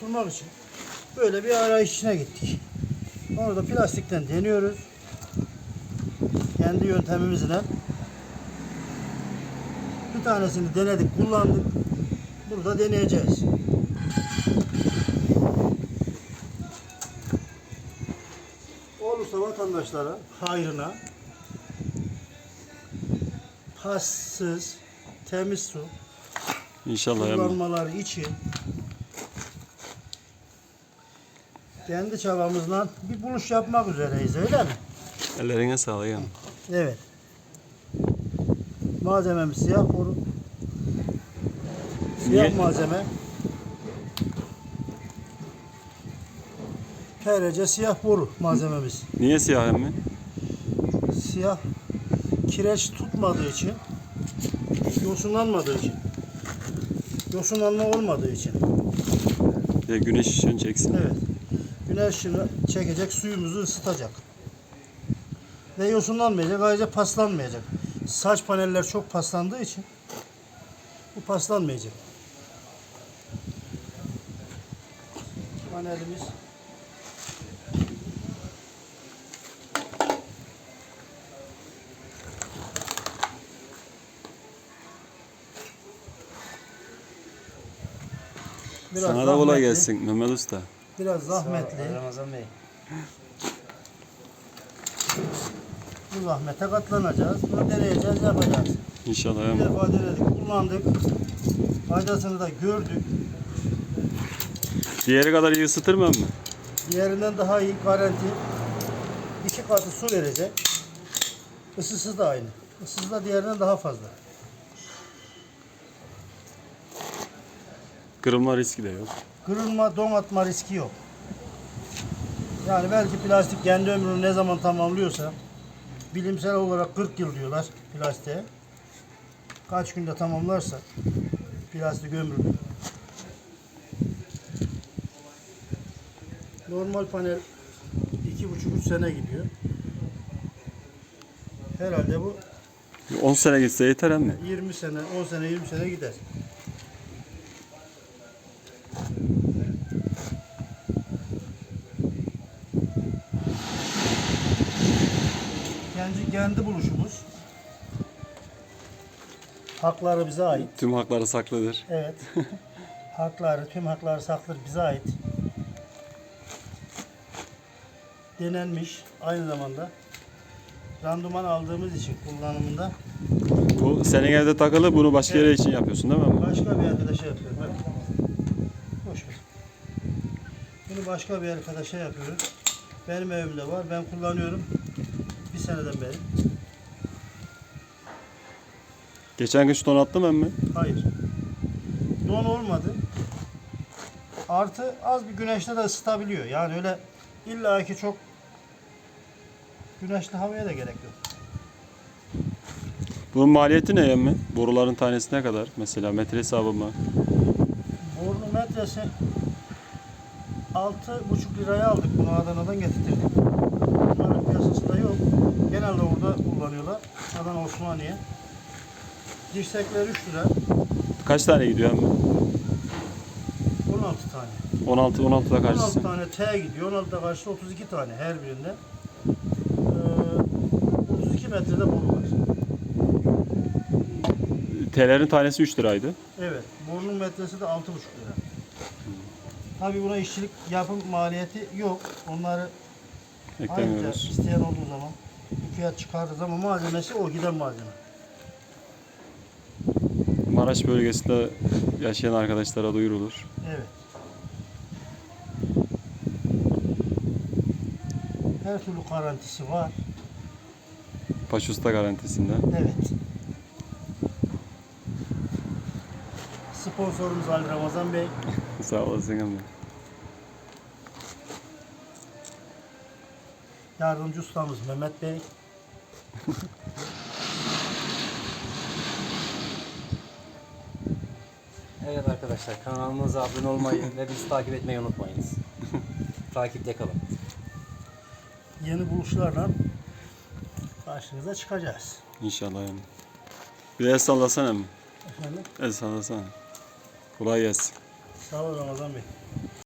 kurtulmak için böyle bir arayış içine gittik. Onu da plastikten deniyoruz. Kendi yöntemimizle. Bir tanesini denedik, kullandık. Bunu da deneyeceğiz. Olursa vatandaşlara hayrına passız, temiz su İnşallah kullanmaları için kendi çabamızla bir buluş yapmak üzereyiz öyle mi? Ellerine sağlık emmi. Evet. Malzememiz siyah boru. Siyah Niye? malzeme. TRC siyah boru malzememiz. Niye siyah emmi? Siyah kireç tutmadığı için, yosunlanmadığı için, yosunlanma olmadığı için. De güneş ışığını çeksin. Evet. Güneş çekecek, suyumuzu ısıtacak. Ve yosunlanmayacak, ayrıca paslanmayacak. Saç paneller çok paslandığı için bu paslanmayacak. Panelimiz Biraz Sana da kolay gelsin Mehmet Usta. Biraz zahmetli. Ramazan Bey. Bu zahmete katlanacağız. Bunu deneyeceğiz, yapacağız. İnşallah Bir defa denedik, kullandık. Faydasını da gördük. Diğeri kadar iyi ısıtır mı emmi? Diğerinden daha iyi garanti. İki katı su verecek. Isısı da aynı. Isısı da diğerinden daha fazla. Kırılma riski de yok. Kırılma, don atma riski yok. Yani belki plastik kendi ömrünü ne zaman tamamlıyorsa bilimsel olarak 40 yıl diyorlar plastiğe. Kaç günde tamamlarsa plastik ömrünü. Normal panel 2,5-3 sene gidiyor. Herhalde bu 10 sene gitse yeter emmi. 20 sene, 10 sene, 20 sene gider. Kendi, kendi buluşumuz. Hakları bize ait. Tüm hakları saklıdır. Evet. hakları, tüm hakları saklıdır bize ait. Denenmiş aynı zamanda. Randıman aldığımız için kullanımında Bu senin evde takılı bunu başka yere için yapıyorsun değil mi? Başka bir arkadaşa yapıyorum. Evet. Boş ver. Bunu başka bir arkadaşa yapıyoruz. Benim evimde var. Ben kullanıyorum. Seneden beri. Geçen gün şu ton attım emmi. Hayır. Don olmadı. Artı az bir güneşte de ısıtabiliyor. Yani öyle illa ki çok güneşli havaya da gerek yok. Bunun maliyeti ne emmi? Boruların tanesi ne kadar? Mesela metre hesabı mı? Bornu metresi 6,5 liraya aldık. Bunu Adana'dan getirttirdik. Genelde orada kullanıyorlar. Adana Osmaniye. Dirsekler 3 lira. Kaç tane gidiyor emmi? 16 tane. 16 16'da 16 karşısın. tane T gidiyor. 16'da karşı 32 tane her birinde. Ee, 32 metrede boru var. T'lerin tanesi 3 liraydı. Evet. Borunun metresi de 6,5 lira. Tabii buna işçilik yapım maliyeti yok. Onları ayrıca Eklemiyoruz. isteyen olduğu zaman fiyat çıkarırız ama malzemesi o giden malzeme. Maraş bölgesinde yaşayan arkadaşlara duyurulur. Evet. Her türlü garantisi var. Paşusta garantisinde. Evet. Sponsorumuz Ali Ramazan Bey. Sağ olasın emmi. Yardımcı ustamız Mehmet Bey. Evet arkadaşlar kanalımıza abone olmayı ve bizi takip etmeyi unutmayınız. Takipte kalın. Yeni buluşlarla karşınıza çıkacağız. İnşallah emmi. Bir de el sallasana emmi. Efendim? El sallasana. Kolay gelsin. Sağ ol Ramazan Bey.